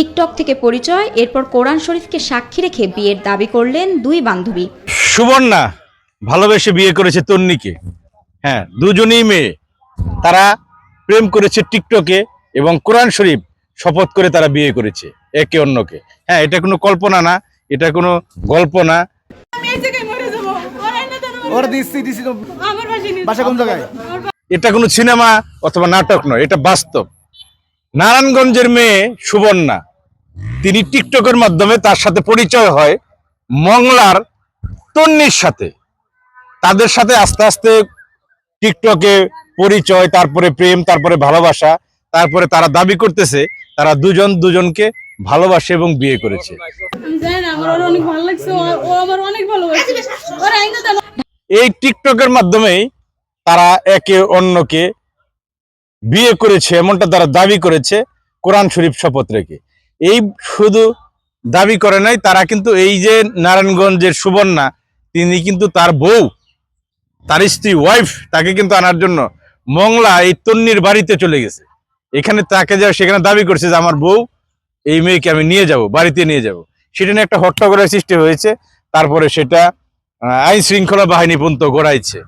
TikTok থেকে পরিচয় এরপর কোরআন শরীফকে সাক্ষী রেখে বিয়ের দাবি করলেন দুই বান্ধবী। সুবর্ণা ভালোবেসে বিয়ে করেছে তন্নিকে। হ্যাঁ দুজনেই মেয়ে। তারা প্রেম করেছে টিকটকে এবং কোরআন শরীফ শপথ করে তারা বিয়ে করেছে একে অন্যকে। হ্যাঁ এটা কোনো কল্পনা না এটা কোনো গল্প না। এটা কোনো সিনেমা অথবা নাটক নয় এটা বাস্তব। নারায়ণগঞ্জের মেয়ে সুবর্ণা। তিনি টিকটকের মাধ্যমে তার সাথে পরিচয় হয় মংলার তন্নির সাথে। তাদের সাথে আস্তে আস্তে টিকটকে পরিচয় তারপরে প্রেম তারপরে ভালোবাসা তারপরে তারা দাবি করতেছে তারা দুজন দুজনকে ভালোবাসে এবং বিয়ে করেছে। এই টিকটকের মাধ্যমেই তারা একে অন্যকে বিয়ে করেছে এমনটা তারা দাবি করেছে কোরআন শরীফ শপথ রেখে। এই শুধু দাবি করে নাই, তারা কিন্তু এই যে নারায়ণগঞ্জের সুবর্ণা, তিনি কিন্তু তার বউ, তার স্ত্রী ওয়াইফ তাকে কিন্তু আনার জন্য মংলা এই তন্নির বাড়িতে চলে গেছে। এখানে তাকে যা সেখানে দাবি করছে যে আমার বউ এই মেয়েকে আমি নিয়ে যাব, বাড়িতে নিয়ে যাব। সেটা নিয়ে একটা হট্টগোলের সৃষ্টি হয়েছে, তারপরে সেটা আইন শৃঙ্খলা বাহিনী পর্যন্ত গড়াইছে।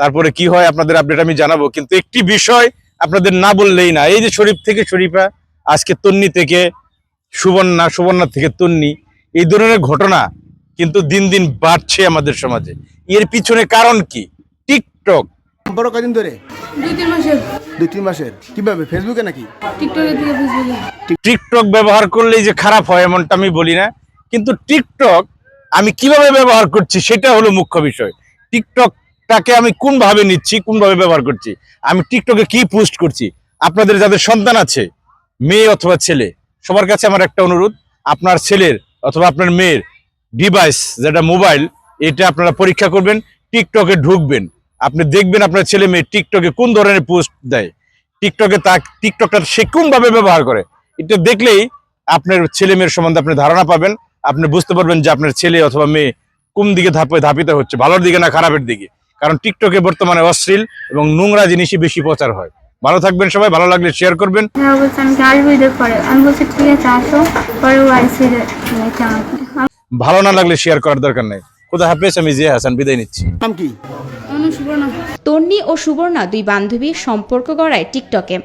তারপরে কি হয় আপনাদের আপডেট আমি জানাব, কিন্তু একটি বিষয় আপনাদের না বললেই না, এই যে শরীফ থেকে শরীফা, আজকে তন্নি থেকে সুবর্ণা সুবর্ণা থেকে তন্নি এই ধরনের ঘটনা কিন্তু দিন দিন বাড়ছে আমাদের সমাজে। এর পিছনে কারণ কি? টিকটক। সম্পর্ক কদিন ধরে? দুই তিন মাসের। দুই তিন মাসের। কীভাবে? ফেসবুকে নাকি? টিকটকের থেকে ফেসবুকে। টিকটক ব্যবহার করলেই যে খারাপ হয় এমনটা আমি বলি না। কিন্তু টিকটক আমি কীভাবে ব্যবহার করছি সেটা হলো মুখ্য বিষয়। টিকটকটাকে আমি কোন ভাবে নিচ্ছি কোন ভাবে ব্যবহার করছি? আমি টিকটকে কি পোস্ট করছি? আপনাদের যাদের সন্তান আছে মেয়ে অথবা ছেলে সবার কাছে আমার একটা অনুরোধ, আপনার ছেলের অথবা আপনার মেয়ের ডিভাইস যেটা মোবাইল এটা আপনারা পরীক্ষা করবেন টিকটকে ঢুকবেন। আপনি দেখবেন আপনার ছেলে মেয়ে টিকটকে কোন ধরনের পোস্ট দেয়। টিকটকে তা টিকটকটা সে কোনভাবে ব্যবহার করে? এটা দেখলেই আপনার ছেলে মেয়ের সম্বন্ধে আপনি ধারণা পাবেন, আপনি বুঝতে পারবেন যে আপনার ছেলে অথবা মেয়ে কোন দিকে ধাপে ধাপিত হচ্ছে, ভালোর দিকে না খারাপের দিকে। কারণ টিকটকে বর্তমানে অশ্লীল এবং নোংরা জিনিসই বেশি প্রচার হয়। ভালো থাকবেন সবাই ভালো লাগলে শেয়ার করবেন। হ্যাঁ ভালো না লাগলে শেয়ার করার দরকার নেই। খুদা হাফেজ আমি জিয়া হাসান বিদায় নিচ্ছি। নাম কি? সুবর্ণা তন্নি ও সুবর্ণা দুই বান্ধবীর সম্পর্ক গড়ায় টিকটকে।